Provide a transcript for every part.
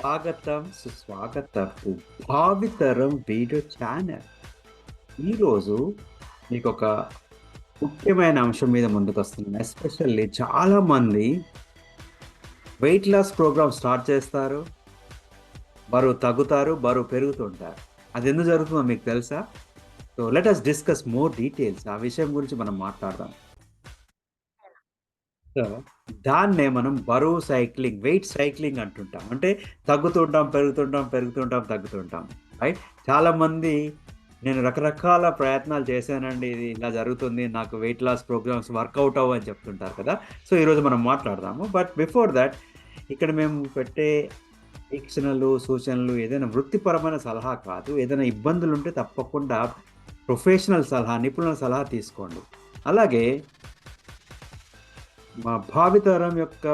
స్వాగతం సుస్వాగతం. Bhavitharam video channel. ఈరోజు మీకు ఒక ముఖ్యమైన అంశం మీద ముందుకు వస్తున్నాను ఎస్పెషల్లీ చాలామంది వెయిట్ లాస్ ప్రోగ్రామ్ స్టార్ట్ చేస్తారు బరువు తగ్గుతారు బరువు పెరుగుతుంటారు. అది ఎందుకు జరుగుతుందో మీకు తెలుసా? So let us discuss more details ఆ విషయం గురించి మనం మాట్లాడదాం. సో దాన్నే మనం బరువు సైక్లింగ్ వెయిట్ సైక్లింగ్ అంటుంటాం. అంటే తగ్గుతుంటాం పెరుగుతుంటాం పెరుగుతుంటాం తగ్గుతుంటాం. రైట్? చాలామంది నేను రకరకాల ప్రయత్నాలు చేశానండి. ఇది ఇలా జరుగుతుంది నాకు వెయిట్ లాస్ ప్రోగ్రామ్స్ వర్కౌట్ అవ్వు అని చెప్తుంటారు కదా. సో ఈరోజు మనం మాట్లాడదాము. బట్ బిఫోర్ దట్ ఇక్కడ మేము పెట్టే వీక్షణలు సూచనలు ఏదైనా వృత్తిపరమైన సలహా కాదు. ఏదైనా ఇబ్బందులు ఉంటే తప్పకుండా ప్రొఫెషనల్ సలహా నిపుణుల సలహా తీసుకోండి. అలాగే మా భావితరం యొక్క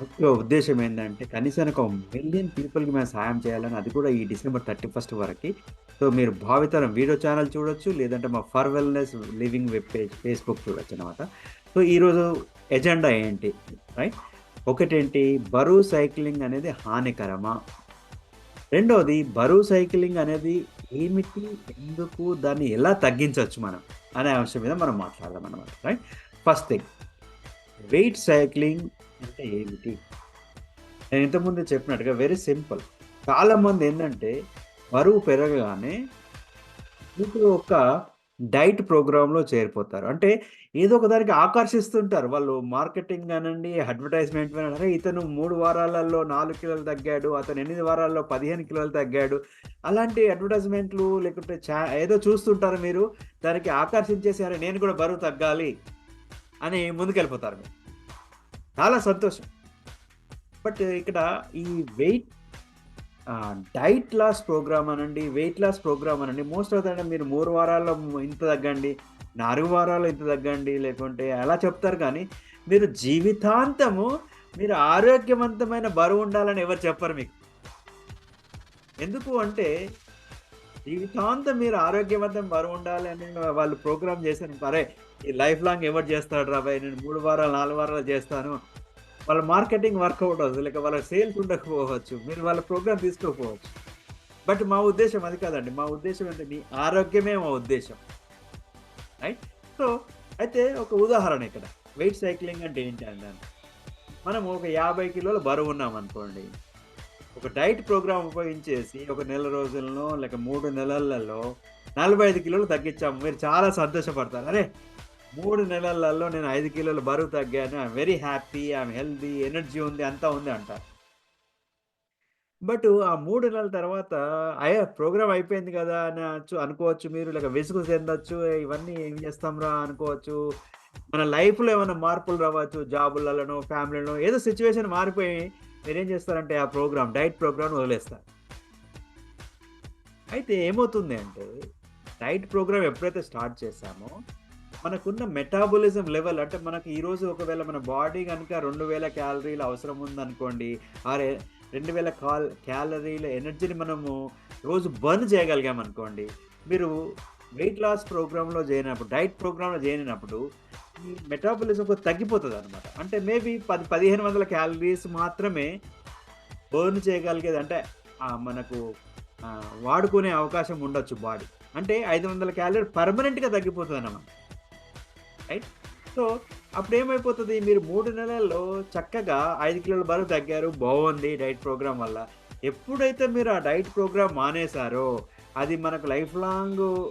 ముఖ్య ఉద్దేశం ఏంటంటే కనీసం ఒక మిలియన్ పీపుల్కి మేము సాయం చేయాలని అది కూడా ఈ డిసెంబర్ థర్టీ ఫస్ట్ వరకు. సో మీరు భావితరం వీడియో ఛానల్ చూడొచ్చు లేదంటే మా for wellness living web page Facebook చూడొచ్చు అనమాట సో ఈరోజు ఎజెండా ఏంటి రైట్? ఒకటేంటి బరువు సైక్లింగ్ అనేది హానికరమా? రెండవది బరువు సైక్లింగ్ అనేది ఏమిటి ఎందుకు దాన్ని ఎలా తగ్గించవచ్చు మనం అనే అంశం మీద మనం మాట్లాడదాం అనమాట right? First thing weight cycling అంటే ఏమిటి? నేను ఇంతకుముందు చెప్పినట్టుగా వెరీ సింపుల్. చాలామంది ఏంటంటే బరువు పెరగగానే ఇప్పుడు ఒక డైట్ ప్రోగ్రాంలో చేరిపోతారు. అంటే ఏదో ఒక దానికి ఆకర్షిస్తుంటారు. వాళ్ళు మార్కెటింగ్ అనండి అడ్వర్టైజ్మెంట్ అరే ఇతను మూడు వారాలలో నాలుగు కిలోలు తగ్గాడు అతను ఎనిమిది వారాల్లో పదిహేను కిలోలు తగ్గాడు. అలాంటి అడ్వర్టైజ్మెంట్లు లేకుంటే చా ఏదో చూస్తుంటారు మీరు. దానికి ఆకర్షించేసి అరే నేను కూడా బరువు తగ్గాలి. అని ముందుకెళ్ళిపోతారు మీరు. చాలా సంతోషం. బట్ ఇక్కడ ఈ వెయిట్ డైట్ లాస్ ప్రోగ్రామ్ అనండి వెయిట్ లాస్ ప్రోగ్రామ్ అనండి మోస్ట్ ఆఫ్ ద మీరు మూడు వారాల్లో ఇంత తగ్గండి నాలుగు వారాల్లో ఇంత తగ్గండి లేకుంటే అలా చెప్తారు కానీ మీరు జీవితాంతము మీరు ఆరోగ్యవంతమైన బరువు ఉండాలని ఎవరు చెప్పరు మీకు. ఎందుకు అంటే జీవితాంతం మీరు ఆరోగ్యవంతం బరువు ఉండాలి అని వాళ్ళు ప్రోగ్రామ్ చేశాను పరే ఈ లైఫ్ లాంగ్ ఎవరు చేస్తాడు రాబాయ్ నేను మూడు వారాలు నాలుగు వారాలు చేస్తాను. వాళ్ళ మార్కెటింగ్ వర్కౌట్ అవ్వదు. లేక వాళ్ళ సేల్స్ ఉండకపోవచ్చు. మీరు వాళ్ళ ప్రోగ్రామ్ తీసుకోకపోవచ్చు. బట్ మా ఉద్దేశం అది కాదండి. మా ఉద్దేశం ఏంటంటే మీ ఆరోగ్యమే మా ఉద్దేశం. రైట్? సో అయితే ఒక ఉదాహరణ ఇక్కడ. వెయిట్ సైక్లింగ్ అంటే ఏంటి అంటే మనం ఒక యాభై కిలోల బరువు ఉన్నాం అనుకోండి ఒక డైట్ ప్రోగ్రామ్ ఉపయోగించేసి ఒక నెల రోజుల్లో లేక మూడు నెలలలో నలభై ఐదు కిలోలు తగ్గించాము. మీరు చాలా సంతోషపడతారు. అరే మూడు నెలలలో నేను ఐదు కిలోలు బరువు తగ్గాను. I'm very happy I'm healthy energy ఉంది అంతా ఉంది అంటారు బట్ ఆ మూడు నెలల తర్వాత అయ్యా ప్రోగ్రామ్ అయిపోయింది కదా అని అనుకోవచ్చు మీరు లేక విసుగు చెందొచ్చు ఇవన్నీ ఏం చేస్తాంరా అనుకోవచ్చు. మన లైఫ్లో ఏమైనా మార్పులు రావచ్చు జాబులలోనో ఫ్యామిలీలో ఏదో సిచ్యువేషన్ మారిపోయి మీరేం చేస్తారంటే ఆ ప్రోగ్రామ్ డైట్ ప్రోగ్రామ్ వదిలేస్తారు. అయితే ఏమవుతుంది అంటే డైట్ ప్రోగ్రామ్ ఎప్పుడైతే స్టార్ట్ చేశామో మనకున్న మెటాబలిజం లెవెల్ అంటే మనకి ఈరోజు ఒకవేళ మన బాడీ కనుక రెండు వేల క్యాలరీలు అవసరం ఉందనుకోండి ఆ రెండు వేల కాల్ క్యాలరీల ఎనర్జీని మనము రోజు బర్న్ చేయగలిగాం అనుకోండి మీరు వెయిట్ లాస్ ప్రోగ్రాంలో చేయనప్పుడు డైట్ ప్రోగ్రాంలో చేయనప్పుడు మెటాబలిజం కొంచెం తగ్గిపోతుంది అనమాట అంటే మేబీ పది పదిహేను వందల క్యాలరీస్ మాత్రమే బర్న్ చేయగలిగేది అంటే మనకు వాడుకునే అవకాశం ఉండొచ్చు బాడీ. అంటే ఐదు వందల క్యాలరీ పర్మనెంట్గా తగ్గిపోతుంది అన్నమాట రైట్? సో అప్పుడు ఏమైపోతుంది మీరు మూడు నెలల్లో చక్కగా ఐదు కిలోల బరువు తగ్గారు బాగుంది డైట్ ప్రోగ్రామ్ వల్ల. ఎప్పుడైతే మీరు ఆ డైట్ ప్రోగ్రామ్ మానేశారో అది మనకు లైఫ్ లాంగ్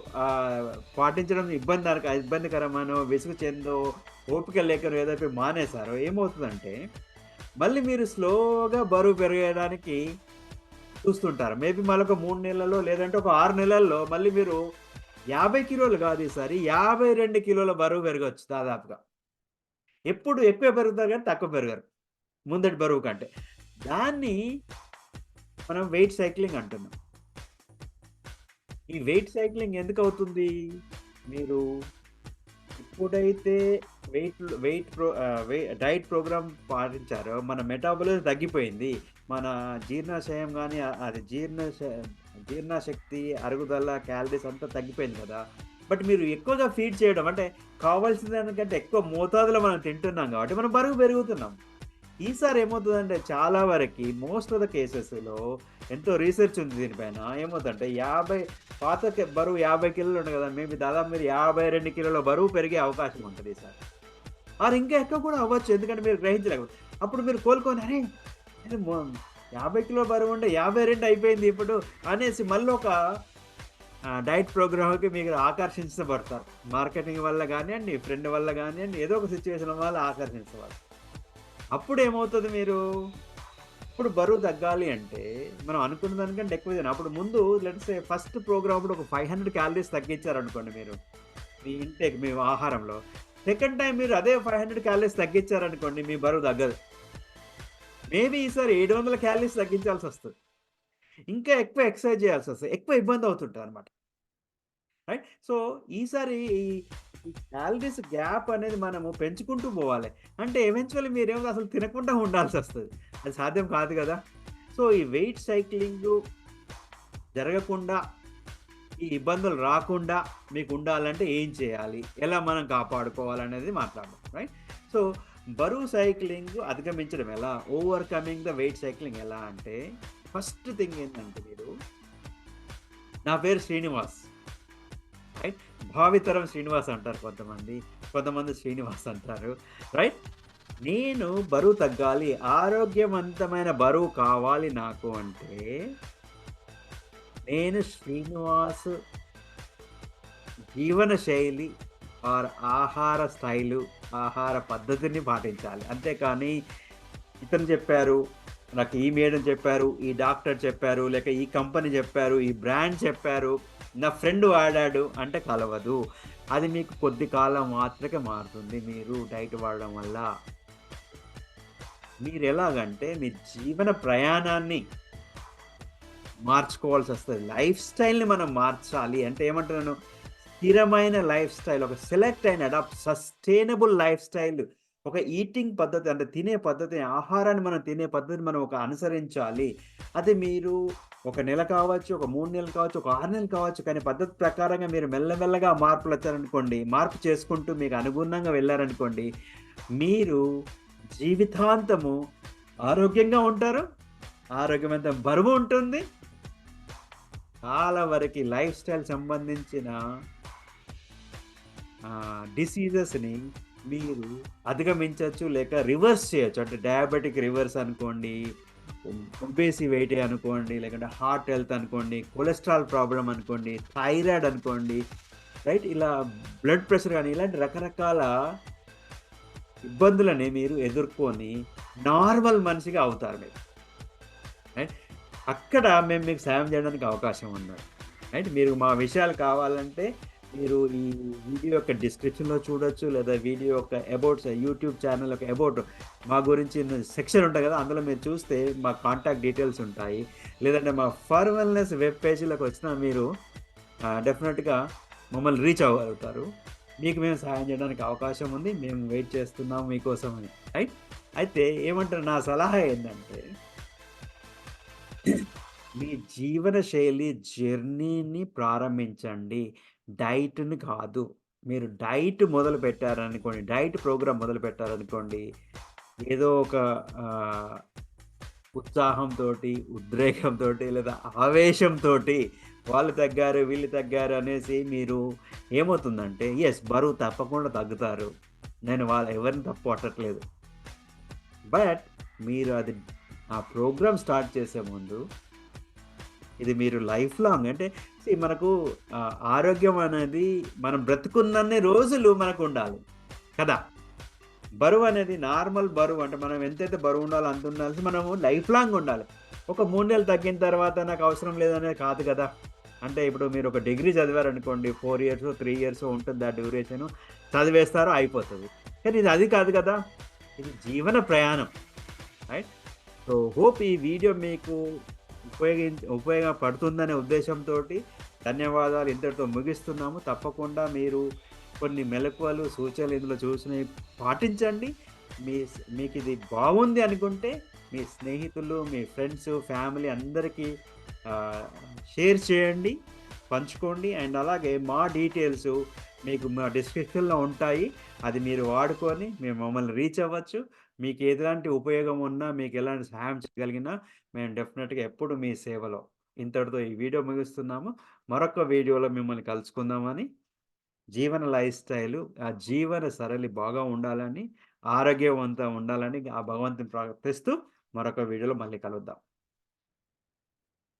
పాటించడం ఇబ్బంది ఇబ్బందికరమనో విసుగు చెందో ఓపిక లేకనో ఏదైతే మానేశారో ఏమవుతుందంటే మళ్ళీ మీరు స్లోగా బరువు పెరగడానికి చూస్తుంటారు. మేబీ మళ్ళీ ఒక మూడు నెలల్లో లేదంటే ఒక ఆరు నెలల్లో మళ్ళీ మీరు యాభై కిలోలు కాదు ఈసారి యాభై రెండు కిలోల బరువు పెరగచ్చు దాదాపుగా. ఎప్పుడు ఎక్కువ పెరుగుతారు కానీ తక్కువ పెరగరు. ముందటి బరువు కంటే. దాన్ని మనం వెయిట్ సైక్లింగ్ అంటున్నాం. ఈ వెయిట్ సైక్లింగ్ ఎందుకు అవుతుంది మీరు ఎప్పుడైతే weight weight pro diet programme పాటించారో మన మెటాబలిజం తగ్గిపోయింది. మన జీర్ణాశయం కానీ అది జీర్ణ జీర్ణశక్తి అరుగుదల క్యాలరీస్ అంతా తగ్గిపోయింది కదా. బట్ మీరు ఎక్కువగా ఫీడ్ చేయడం అంటే కావాల్సిన దానికంటే ఎక్కువ మోతాదులో మనం తింటున్నాం కాబట్టి మనం బరువు పెరుగుతున్నాం. ఈసారి ఏమవుతుందంటే చాలా వరకి మోస్ట్ ఆఫ్ ద కేసెస్‌లో ఎంతో రీసెర్చ్ ఉంది దీనిపైన. ఏమవుతుందంటే 50 పాత బరువు 50 కిలోలు ఉండే కదా! మేబీ దాదాపు మీరు 52 కిలోల బరువు పెరిగే అవకాశం ఉంటుంది ఈసారి. ఆర్ ఇంకా ఎక్కువ కూడా అవ్వచ్చు. ఎందుకంటే మీరు గ్రహించలేకపోతే. అప్పుడు మీరు కోలుకొని అరే! యాభై కిలో 50 కిలోల బరువు ఉండే 52 అయిపోయింది ఇప్పుడు అనేసి మళ్ళీ ఒక డైట్ ప్రోగ్రామ్‌కి మీరు ఆకర్షించబడతారు. మార్కెటింగ్ వల్ల కానివ్వండి ఫ్రెండ్ వల్ల కానివ్వండి ఏదో ఒక సిచ్యువేషన్ వల్ల ఆకర్షించబడతారు. అప్పుడు ఏమవుతుంది మీరు? ఇప్పుడు బరువు తగ్గాలి అంటే మనం అనుకున్న దానికంటే ఎక్కువ తినాలి. అప్పుడు ముందు లెట్స్ ఫస్ట్ ప్రోగ్రామ్ అప్పుడు ఒక 500 క్యాలరీస్ తగ్గించారనుకోండి మీరు. మీ ఇంటేక్ మీ ఆహారంలో. సెకండ్ టైం మీరు అదే 500 క్యాలరీస్ తగ్గించారనుకోండి మీ బరువు తగ్గదు. మేబీ ఈసారి 700 క్యాలరీస్ తగ్గించాల్సి వస్తుంది ఇంకా ఎక్కువ ఎక్సర్సైజ్ వస్తుంది ఎక్కువ ఇబ్బంది అవుతుంటుంది అనమాట రైట్? సో, ఈసారి ఈ క్యాలరీస్ గ్యాప్ అనేది మనము పెంచుకుంటూ పోవాలి. అంటే ఎవెన్చువల్లీ మీరేమో అసలు తినకుండా ఉండాల్సి వస్తుంది అది సాధ్యం కాదు కదా సో, ఈ వెయిట్ సైక్లింగ్ జరగకుండా, ఈ ఇబ్బందులు రాకుండా మీకు ఉండాలంటే ఏం చేయాలి? ఎలా మనం కాపాడుకోవాలనేది మాట్లాడదాం. రైట్? సో, బరువు సైక్లింగ్ అధిగమించడం ఎలా? ఓవర్‌కమింగ్ ద వెయిట్ సైక్లింగ్ ఎలా అంటే ఫస్ట్ థింగ్ ఏంటంటే మీరు నా పేరు శ్రీనివాస్. రైట్? భావితరం శ్రీనివాస్ అంటారు కొంతమంది. కొంతమంది శ్రీనివాస్ అంటారు. రైట్? నేను బరువు తగ్గాలి. ఆరోగ్యవంతమైన బరువు కావాలి నాకు అంటే నేను శ్రీనివాస్ జీవన శైలి ఆర్ ఆహార స్టైలు, ఆహార పద్ధతిని పాటించాలి. అంతేకానీ ఇతను చెప్పారు, నాకు ఈ మేడం చెప్పారు, ఈ డాక్టర్ చెప్పారు, లేక ఈ కంపెనీ చెప్పారు, ఈ బ్రాండ్ చెప్పారు, నా ఫ్రెండ్ వాడాడు అంటే కలవదు. అది మీకు కొద్ది కాలం మాత్రకే మారుతుంది మీరు డైట్ వాడడం వల్ల. మీరు ఎలాగంటే మీ జీవన ప్రయాణాన్ని మార్చుకోవాల్సి వస్తుంది లైఫ్ స్టైల్‌ని మనం మార్చాలి. అంటే ఏమంటున్నాను? స్థిరమైన లైఫ్ స్టైల్ ఒక సెలెక్ట్ అయిన అడాప్ట్ సస్టైనబుల్ లైఫ్ స్టైల్ ఒక ఈటింగ్ పద్ధతి అంటే తినే పద్ధతి, ఆహారాన్ని మనం తినే పద్ధతిని మనం ఒక అనుసరించాలి. అది మీరు ఒక నెల కావచ్చు, ఒక మూడు నెలలు కావచ్చు, ఒక ఆరు నెలలు కావచ్చు. కానీ పద్ధతి ప్రకారంగా మీరు మెల్లమెల్లగా మార్పులు వచ్చారనుకోండి మార్పు చేసుకుంటూ మీకు అనుగుణంగా వెళ్ళారనుకోండి మీరు జీవితాంతము ఆరోగ్యంగా ఉంటారు. ఆరోగ్యవంత బరువు ఉంటుంది. చాలా వరకి లైఫ్ స్టైల్ సంబంధించిన డిసీజెస్‌ని మీరు అధిగమించవచ్చు లేక రివర్స్ చేయొచ్చు. అంటే డయాబెటిక్ రివర్స్ అనుకోండి, ఒబ్ వెయిట్ అనుకోండి, లేకుంటే హార్ట్ హెల్త్ అనుకోండి, కొలెస్ట్రాల్ ప్రాబ్లం అనుకోండి, థైరాయిడ్ అనుకోండి. రైట్? ఇలా బ్లడ్ ప్రెషర్ కానీ ఇలాంటి రకరకాల ఇబ్బందులని మీరు ఎదుర్కొని నార్మల్ మనిషిగా అవుతారు మీరు. రైట్? అక్కడ మేము మీకు సాయం చేయడానికి అవకాశం ఉన్నది. రైట్? మీరు మా విషయాలు కావాలంటే మీరు ఈ వీడియో యొక్క డిస్క్రిప్షన్‌లో చూడొచ్చు. లేదా వీడియో యొక్క అబౌట్ యూట్యూబ్ ఛానల్ యొక్క అబౌట్ మా గురించి సెక్షన్ ఉంటుంది కదా! అందులో మీరు చూస్తే మా కాంటాక్ట్ డీటెయిల్స్ ఉంటాయి. లేదంటే మా ఫర్ వెల్‌నెస్ వెబ్ పేజీలోకి వచ్చినా మీరు డెఫినెట్గా మమ్మల్ని రీచ్ అవ్వగలుగుతారు. మీకు మేము సహాయం చేయడానికి అవకాశం ఉంది. మేము వెయిట్ చేస్తున్నాం మీకోసం రైట్? అయితే ఏమంటారు నా సలహా ఏంటంటే మీ జీవన శైలి జర్నీని ప్రారంభించండి. డైట్‌ని కాదు. మీరు డైట్ మొదలు పెట్టారనుకోండి డైట్ ప్రోగ్రామ్ మొదలుపెట్టారనుకోండి, ఏదో ఒక ఉత్సాహంతో ఉద్రేకంతో లేదా ఆవేశంతోటి వాళ్ళు తగ్గారు, వీళ్ళు తగ్గారు అనేసి మీరు ఏమవుతుందంటే ఎస్ బరువు తప్పకుండా తగ్గుతారు. నేను వాళ్ళు ఎవరిని తప్పు పట్టట్లేదు. బట్ మీరు అది ఆ ప్రోగ్రామ్ స్టార్ట్ చేసే ముందు ఇది మీరు లైఫ్ లాంగ్ అంటే మనకు ఆరోగ్యం అనేది మనం బ్రతుకున్నన్ని రోజులు మనకు ఉండాలి కదా! బరువు అనేది నార్మల్ బరువు అంటే మనం ఎంతైతే బరువు ఉండాలో అంత ఉండాల్సి మనము లైఫ్ లాంగ్ ఉండాలి. ఒక మూడు నెలలు తగ్గిన తర్వాత నాకు అవసరం లేదనేది కాదు కదా! అంటే ఇప్పుడు మీరు ఒక డిగ్రీ చదివారనుకోండి ఫోర్ ఇయర్స్ త్రీ ఇయర్స్ ఉంటుంది ఆ డ్యూరేషన్ చదివేస్తారో అయిపోతుంది కానీ ఇది అది కాదు కదా! ఇది జీవన ప్రయాణం. రైట్? సో, హోప్ ఈ వీడియో మీకు ఉపయోగించి ఉపయోగపడుతుందనే ఉద్దేశంతోటి ధన్యవాదాలు ఇంతటితో ముగిస్తున్నాము. తప్పకుండా మీరు కొన్ని మెలకువలు సూచనలు ఇందులో చూసినవి పాటించండి. మీ మీకు ఇది బాగుంది అనుకుంటే మీ స్నేహితులు, మీ ఫ్రెండ్స్, ఫ్యామిలీ అందరికీ షేర్ చేయండి. పంచుకోండి. అండ్ అలాగే మా డీటెయిల్స్ మీకు మా డిస్క్రిప్షన్‌లో ఉంటాయి. అది మీరు వాడుకొని మేము మమ్మల్ని రీచ్ అవ్వచ్చు. మీకు ఎలాంటి ఉపయోగం ఉన్నా, మీకు ఎలాంటి సహాయం చేయగలిగినా మేము డెఫినెట్గా ఎప్పుడు మీ సేవలో. ఇంతటితో ఈ వీడియో ముగిస్తున్నాము. మరొక వీడియోలో మిమ్మల్ని కలుసుకుందామని, జీవన లైఫ్ స్టైల్ ఆ జీవన సరళి బాగా ఉండాలని, ఆరోగ్యవంతంగా ఉండాలని ఆ భగవంతుని ప్రార్థిస్తూ మరొక వీడియోలో మళ్ళీ కలుద్దాం.